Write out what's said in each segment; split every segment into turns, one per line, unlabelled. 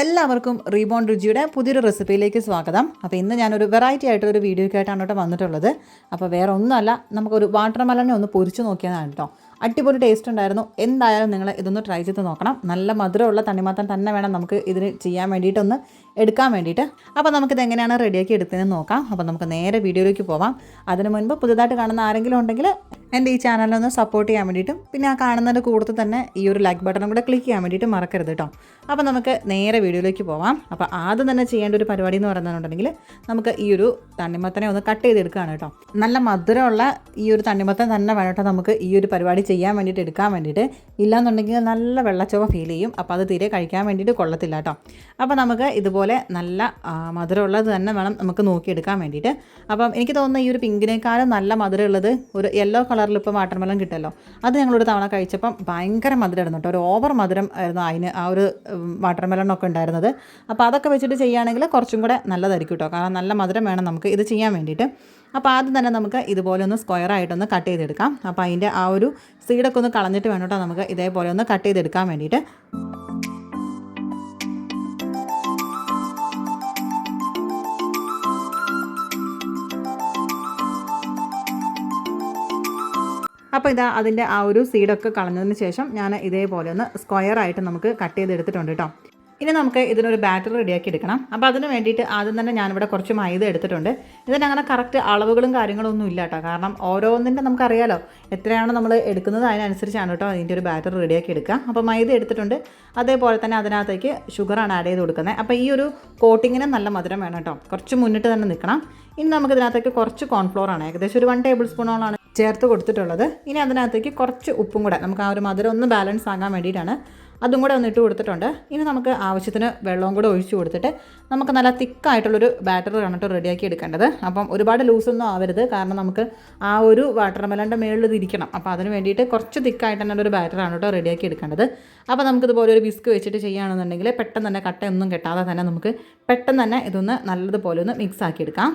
എല്ലാവർക്കും റീബോൺ രുചിയുടെ പുതിയൊരു റെസിപ്പിയിലേക്ക് സ്വാഗതം. അപ്പോൾ ഇന്ന് ഞാനൊരു വെറൈറ്റി ആയിട്ട് ഒരു വീഡിയോ ആയിട്ടാണ് കേട്ടോ വന്നിട്ടുള്ളത്. അപ്പോൾ വേറെ ഒന്നുമല്ല നമുക്കൊരു വാട്ടർ മലനെ ഒന്ന് പൊരിച്ചു നോക്കിയതാണ് കേട്ടോ. അടിപൊളി ടേസ്റ്റ് ഉണ്ടായിരുന്നു. എന്തായാലും നിങ്ങൾ ഇതൊന്ന് ട്രൈ ചെയ്ത് നോക്കണം. നല്ല മധുരമുള്ള തണ്ണിമത്തൻ തന്നെ വേണം നമുക്ക് ഇതിന് ചെയ്യാൻ വേണ്ടിയിട്ടൊന്ന് എടുക്കാൻ വേണ്ടിയിട്ട്. അപ്പോൾ നമുക്കിത് എങ്ങനെയാണ് റെഡിയാക്കി എടുക്കുന്നതെന്ന് നോക്കാം. അപ്പോൾ നമുക്ക് നേരെ വീഡിയോയിലേക്ക് പോവാം. അതിന് മുൻപ് പുതുതായിട്ട് കാണുന്ന ആരെങ്കിലും ഉണ്ടെങ്കിൽ എന്റെ ഈ ചാനലിനൊന്ന് സപ്പോർട്ട് ചെയ്യാൻ വേണ്ടിയിട്ടും പിന്നെ ആ കാണുന്നതിന്റെ കൂടുതൽ തന്നെ ഈ ഒരു ലൈക്ക് ബട്ടണും കൂടെ ക്ലിക്ക് ചെയ്യാൻ വേണ്ടിയിട്ട് മറക്കരുത് കേട്ടോ അപ്പോൾ നമുക്ക് നേരെ വീഡിയോയിലേക്ക് പോവാം. അപ്പോൾ ആദ്യം തന്നെ ചെയ്യേണ്ട ഒരു പരിപാടി എന്ന് പറയുന്നുണ്ടെങ്കിൽ നമുക്ക് ഈ ഒരു തണ്ണിമത്തനെ ഒന്ന് കട്ട് ചെയ്തെടുക്കുകയാണ് കേട്ടോ നല്ല മധുരമുള്ള ഈ ഒരു തണ്ണിമത്തൻ തന്നെ വേണം കേട്ടോ നമുക്ക് ഈ ഒരു പരിപാടി ചെയ്യാൻ വേണ്ടിയിട്ട് എടുക്കാൻ വേണ്ടിയിട്ട്. ഇല്ലാന്നുണ്ടെങ്കിൽ നല്ല വെള്ളച്ചവ ഫീൽ ചെയ്യും. അപ്പോൾ അത് തീരെ കഴിക്കാൻ വേണ്ടിയിട്ട് കൊള്ളത്തില്ല കേട്ടോ അപ്പോൾ നമുക്ക് ഇതുപോലെ നല്ല മധുരമുള്ളത് തന്നെ വേണം നമുക്ക് നോക്കിയെടുക്കാൻ വേണ്ടിയിട്ട്. അപ്പം എനിക്ക് തോന്നുന്ന ഈ ഒരു പിങ്കിനേക്കാളും നല്ല മധുരമുള്ളത് ഒരു യെല്ലോ കളറിൽ ഇപ്പോൾ വാട്ടർമെലൺ കിട്ടുമല്ലോ അത് ഞങ്ങളൊരു തവണ കഴിച്ചപ്പം ഭയങ്കര മധുരം ആയിരുന്നു കേട്ടോ. ഒരു ഓവർ മധുരം ആയിരുന്നു അതിന് ആ ഒരു വാട്ടർമെലണൊക്കെ ഉണ്ടായിരുന്നത്. അപ്പോൾ അതൊക്കെ വെച്ചിട്ട് ചെയ്യുകയാണെങ്കിൽ കുറച്ചും കൂടെ നല്ലതായിരിക്കും കേട്ടോ. കാരണം നല്ല മധുരം വേണം നമുക്ക് ഇത് ചെയ്യാൻ വേണ്ടിയിട്ട്. അപ്പോൾ ആദ്യം തന്നെ നമുക്ക് ഇതുപോലെ ഒന്ന് സ്ക്വയർ ആയിട്ടൊന്ന് കട്ട് ചെയ്തെടുക്കാം. അപ്പോൾ അതിന്റെ ആ ഒരു സീഡൊക്കെ ഒന്ന് കളഞ്ഞിട്ട് വേണം കേട്ടോ നമുക്ക് ഇതേപോലെ ഒന്ന് കട്ട് ചെയ്തെടുക്കാൻ വേണ്ടിയിട്ട്. അപ്പോൾ ഇതാ അതിന്റെ ആ ഒരു സീഡൊക്കെ കളഞ്ഞതിന് ശേഷം ഞാൻ ഇതേപോലെ ഒന്ന് സ്ക്വയർ ആയിട്ട് നമുക്ക് കട്ട് ചെയ്തെടുത്തിട്ടുണ്ട് കേട്ടോ ഇനി നമുക്ക് ഇതിനൊരു ബാറ്റർ റെഡിയാക്കി എടുക്കണം. അപ്പോൾ അതിന് വേണ്ടിയിട്ട് ആദ്യം തന്നെ ഞാനിവിടെ കുറച്ച് മൈദ എടുത്തിട്ടുണ്ട്. ഇതിന് അങ്ങനെ കറക്റ്റ് അളവുകളും കാര്യങ്ങളും ഒന്നും ഇല്ല കേട്ടോ കാരണം ഓരോന്നിന്റെ നമുക്കറിയാലോ എത്രയാണ് നമ്മൾ എടുക്കുന്നത് അതിനനുസരിച്ചാണ് കേട്ടോ അതിന്റെ ഒരു ബാറ്റർ റെഡിയാക്കി എടുക്കുക. അപ്പോൾ മൈദ എടുത്തിട്ടുണ്ട്. അതേപോലെ തന്നെ അതിനകത്തേക്ക് ഷുഗറാണ് ആഡ് ചെയ്ത് കൊടുക്കുന്നത്. അപ്പോൾ ഈ ഒരു കോട്ടിങ്ങിന് നല്ല മധുരം വേണം കേട്ടോ കുറച്ച് മുന്നിട്ട് തന്നെ നിൽക്കണം. ഇനി നമുക്ക് ഇതിനകത്തേക്ക് കുറച്ച് കോൺഫ്ലോർ ആണ്. ഏകദേശം ഒരു വൺ ടേബിൾ സ്പൂണോളാണ് ചേർത്ത് കൊടുത്തിട്ടുള്ളത്. ഇനി അതിനകത്തേക്ക് കുറച്ച് ഉപ്പും കൂടെ നമുക്ക് ആ ഒരു മധുരം ഒന്ന് ബാലൻസ് ആകാൻ വേണ്ടിയിട്ടാണ് അതും കൂടെ ഒന്ന് ഇട്ട് കൊടുത്തിട്ടുണ്ട്. ഇനി നമുക്ക് ആവശ്യത്തിന് വെള്ളവും കൂടെ ഒഴിച്ചു കൊടുത്തിട്ട് നമുക്ക് നല്ല തിക്കായിട്ടുള്ളൊരു ബാറ്റർ കണ്ടിട്ട് റെഡിയാക്കി എടുക്കേണ്ടത്. അപ്പം ഒരുപാട് ലൂസൊന്നും ആവരുത് കാരണം നമുക്ക് ആ ഒരു വാട്ടർ മെലന്റെ മേളിൽ ഇരിക്കണം. അപ്പോൾ അതിന് വേണ്ടിയിട്ട് കുറച്ച് തിക്കായിട്ട് തന്നെ ഒരു ബാറ്ററാണ് കേട്ടോ റെഡിയാക്കി എടുക്കേണ്ടത്. അപ്പോൾ നമുക്കിതുപോലെ ഒരു ബിസ്ക് വെച്ചിട്ട് ചെയ്യുകയാണെന്നുണ്ടെങ്കിൽ പെട്ടെന്ന് തന്നെ കട്ടയൊന്നും കെട്ടാതെ തന്നെ നമുക്ക് പെട്ടെന്ന് തന്നെ ഇതൊന്ന് നല്ലതുപോലെ ഒന്ന് മിക്സ് ആക്കി എടുക്കാം.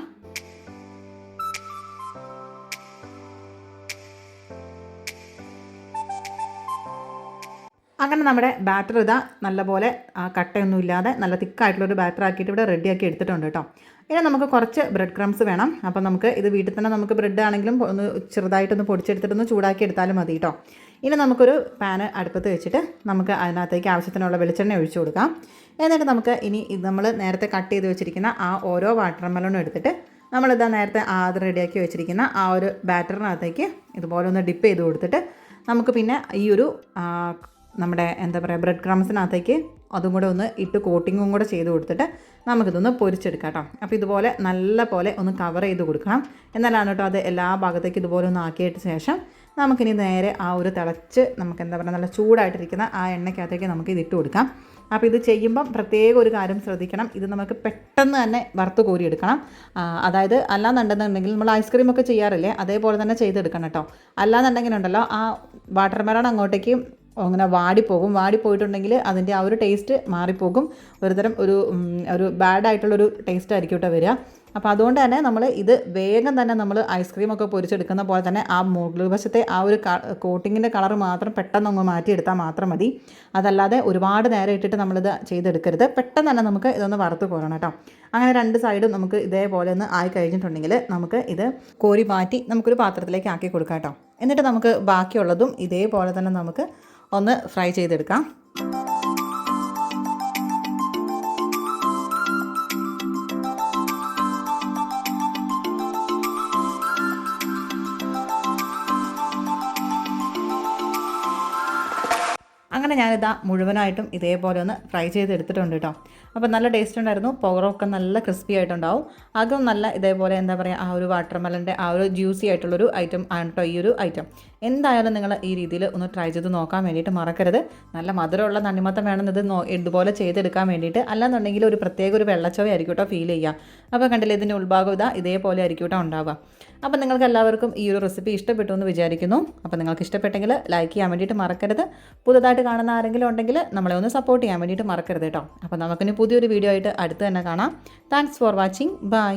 അങ്ങനെ നമ്മുടെ ബാറ്റർ ഇതാ നല്ലപോലെ കട്ടയൊന്നും ഇല്ലാതെ നല്ല തിക്കായിട്ടുള്ളൊരു ബാറ്റർ ആക്കിയിട്ട് ഇവിടെ റെഡിയാക്കി എടുത്തിട്ടുണ്ട് കേട്ടോ ഇനി നമുക്ക് കുറച്ച് ബ്രെഡ് ക്രംസ് വേണം. അപ്പം നമുക്ക് ഇത് വീട്ടിൽ തന്നെ നമുക്ക് ബ്രെഡ് ആണെങ്കിലും ഒന്ന് ചെറുതായിട്ടൊന്ന് പൊടിച്ചെടുത്തിട്ടൊന്ന് ചൂടാക്കി എടുത്താലും മതി കേട്ടോ ഇനി നമുക്കൊരു പാന് അടുപ്പത്ത് വെച്ചിട്ട് നമുക്ക് അതിനകത്തേക്ക് ആവശ്യത്തിനുള്ള വെളിച്ചെണ്ണ ഒഴിച്ചു കൊടുക്കാം. എന്നിട്ട് നമുക്ക് ഇനി നമ്മൾ നേരത്തെ കട്ട് ചെയ്ത് വെച്ചിരിക്കുന്ന ആ ഓരോ വാട്ടർ മെലണും എടുത്തിട്ട് നമ്മളിതാ നേരത്തെ ആദ്യം റെഡിയാക്കി വെച്ചിരിക്കുന്ന ആ ഒരു ബാറ്ററിനകത്തേക്ക് ഇതുപോലെ ഒന്ന് ഡിപ്പ് ചെയ്ത് കൊടുത്തിട്ട് നമുക്ക് പിന്നെ ഈ ഒരു നമ്മുടെ എന്താ പറയുക ബ്രെഡ് ക്രംസിനകത്തേക്ക് അതും കൂടെ ഒന്ന് ഇട്ട് കോട്ടിങ്ങും കൂടെ ചെയ്ത് കൊടുത്തിട്ട് നമുക്കിതൊന്ന് പൊരിച്ചെടുക്കാം കേട്ടോ. അപ്പോൾ ഇതുപോലെ നല്ല പോലെ ഒന്ന് കവർ ചെയ്ത് കൊടുക്കണം. എന്നാലാണ് കേട്ടോ അത് എല്ലാ ഭാഗത്തേക്കും ഇതുപോലെ ഒന്ന് ആക്കിയിട്ട് ശേഷം നമുക്കിനി നേരെ ആ ഒരു തിളച്ച് നമുക്ക് എന്താ പറയുക നല്ല ചൂടായിട്ടിരിക്കുന്ന ആ എണ്ണയ്ക്കകത്തേക്ക് നമുക്ക് ഇത് ഇട്ട് കൊടുക്കാം. അപ്പോൾ ഇത് ചെയ്യുമ്പം പ്രത്യേക ഒരു കാര്യം ശ്രദ്ധിക്കണം. ഇത് നമുക്ക് പെട്ടെന്ന് തന്നെ വറുത്ത് കോരിയെടുക്കണം. അതായത് അല്ലാന്നുണ്ടെന്നുണ്ടെങ്കിൽ നമ്മൾ ഐസ്ക്രീം ഒക്കെ ചെയ്യാറില്ലേ അതേപോലെ തന്നെ ചെയ്തെടുക്കണം കേട്ടോ. അല്ലാന്നുണ്ടെങ്കിൽ ഉണ്ടല്ലോ ആ വാട്ടർ മെലൺ അങ്ങോട്ടേക്ക് അങ്ങനെ വാടിപ്പോകും. വാടിപ്പോയിട്ടുണ്ടെങ്കിൽ അതിന്റെ ആ ഒരു ടേസ്റ്റ് മാറിപ്പോകും. ഒരുതരം ഒരു ഒരു ബാഡ് ആയിട്ടുള്ളൊരു ടേസ്റ്റ് ആയിരിക്കും കേട്ടോ വരിക. അപ്പോൾ അതുകൊണ്ട് തന്നെ നമ്മൾ ഇത് വേഗം തന്നെ നമ്മൾ ഐസ്ക്രീമൊക്കെ പൊരിച്ചെടുക്കുന്ന പോലെ തന്നെ ആ മുകളിൽ വശത്തെ ആ ഒരു കോട്ടിങ്ങിന്റെ കളർ മാത്രം പെട്ടെന്ന് അങ്ങ് മാറ്റിയെടുത്താൽ മാത്രം മതി. അതല്ലാതെ ഒരുപാട് നേരം ഇട്ടിട്ട് നമ്മളിത് ചെയ്തെടുക്കരുത്. പെട്ടെന്ന് തന്നെ നമുക്ക് ഇതൊന്ന് വറുത്ത് കോരണം കേട്ടോ. അങ്ങനെ രണ്ട് സൈഡും നമുക്ക് ഇതേപോലെ ഒന്ന് ആയി കഴിഞ്ഞിട്ടുണ്ടെങ്കിൽ നമുക്ക് ഇത് കോരി മാറ്റി നമുക്കൊരു പാത്രത്തിലേക്ക് ആക്കി കൊടുക്കാം കേട്ടോ. എന്നിട്ട് നമുക്ക് ബാക്കിയുള്ളതും ഇതേപോലെ തന്നെ നമുക്ക് ഒന്ന് ഫ്രൈ ചെയ്തെടുക്കാം. അങ്ങനെ ഞാനിതാ മുഴുവനായിട്ടും ഇതേപോലെ ഒന്ന് ഫ്രൈ ചെയ്തെടുത്തിട്ടുണ്ട് കേട്ടോ അപ്പോൾ നല്ല ടേസ്റ്റ് ഉണ്ടായിരുന്നു. പുറമൊക്കെ നല്ല ക്രിസ്പി ആയിട്ടുണ്ടാവും. അകം നല്ല ഇതേപോലെ എന്താ പറയുക ആ ഒരു വാട്ടർമെലന്റെ ആ ഒരു ജ്യൂസി ആയിട്ടുള്ളൊരു ഐറ്റം ആണ് കേട്ടോ ഈ ഒരു ഐറ്റം എന്തായാലും നിങ്ങൾ ഈ രീതിയിൽ ഒന്ന് ട്രൈ ചെയ്ത് നോക്കാൻ വേണ്ടിയിട്ട് മറക്കരുത്. നല്ല മധുരമുള്ള തണ്ണിമത്തം വേണം ഇത് നോ ഇതുപോലെ ചെയ്തെടുക്കാൻ വേണ്ടിയിട്ട്. അല്ലാന്നുണ്ടെങ്കിൽ ഒരു പ്രത്യേക ഒരു വെള്ളച്ചവ ആയിരിക്കും കേട്ടോ ഫീൽ ചെയ്യുക അപ്പോൾ കണ്ടില്ലേ ഇതിന്റെ ഉൾഭാഗം ഇതാ ഇതേപോലെ ആയിരിക്കും കേട്ടോ ഉണ്ടാവുക. അപ്പോൾ നിങ്ങൾക്ക് എല്ലാവർക്കും ഈ ഒരു റെസിപ്പി ഇഷ്ടപ്പെട്ടു എന്ന് വിചാരിക്കുന്നു. അപ്പോൾ നിങ്ങൾക്ക് ഇഷ്ടപ്പെട്ടെങ്കിൽ ലൈക്ക് ചെയ്യാൻ വേണ്ടിയിട്ട് മറക്കരുത്. പുതുതായിട്ട് കാണുന്ന ആരെങ്കിലും ഉണ്ടെങ്കിൽ നമ്മളെ ഒന്ന് സപ്പോർട്ട് ചെയ്യാൻ വേണ്ടിയിട്ട് മറക്കരുത് കേട്ടോ. അപ്പോൾ നമുക്കിനി പുതിയൊരു വീഡിയോ ആയിട്ട് അടുത്ത് തന്നെ കാണാം. Thanks for watching bye